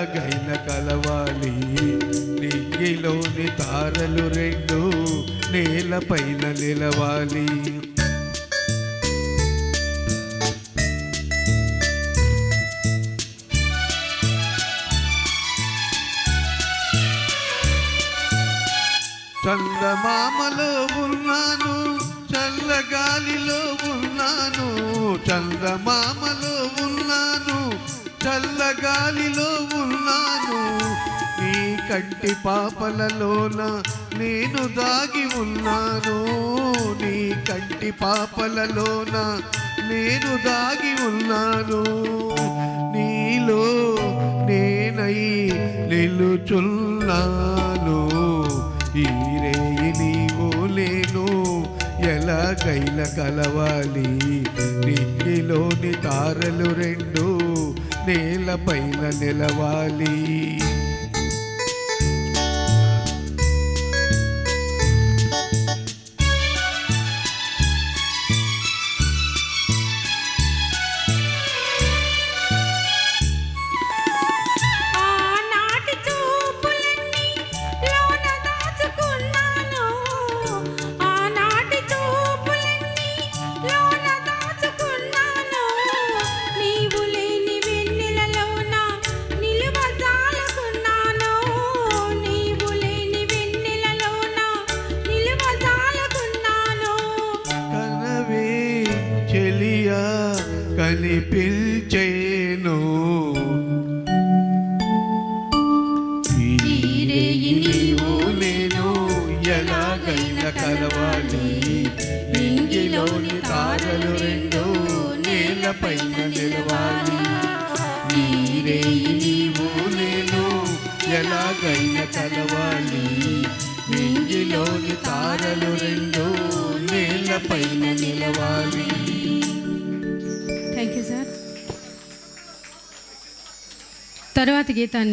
ఎలాగైన కలవాలి. నింగిలోని తారలు రెండు నేలపైన నిలవాలి. చందమామలో ఉన్నాను చల్లగాలిలో ఉన్నాను. చందమామలో ఉన్నాను గాలిలో ఉన్నాను. నీ కంటి పాపలలోన నేను దాగి ఉన్నాను. నీ కంటి పాపలలోన నేను దాగి ఉన్నాను. నీలో నేనై నిలుచున్నాను. ఈ రేయి నీవు లేను. ఎలాగైన కలవాలి? నింగిలోని తారలు రెండు. నేలపైన నిలవాలి. ఈ రేయి నీవు నేను ఎలాగైన కలవాలి. నింగిలోని తారలు రెండు నేలపైన నిలవాలి. రేయి నీవు నేను ఎలాగైన కలవాలి. నింగిలోని తారలు రెండు నేలపైన నిలవాలి. తర్వాత గీతాన్ని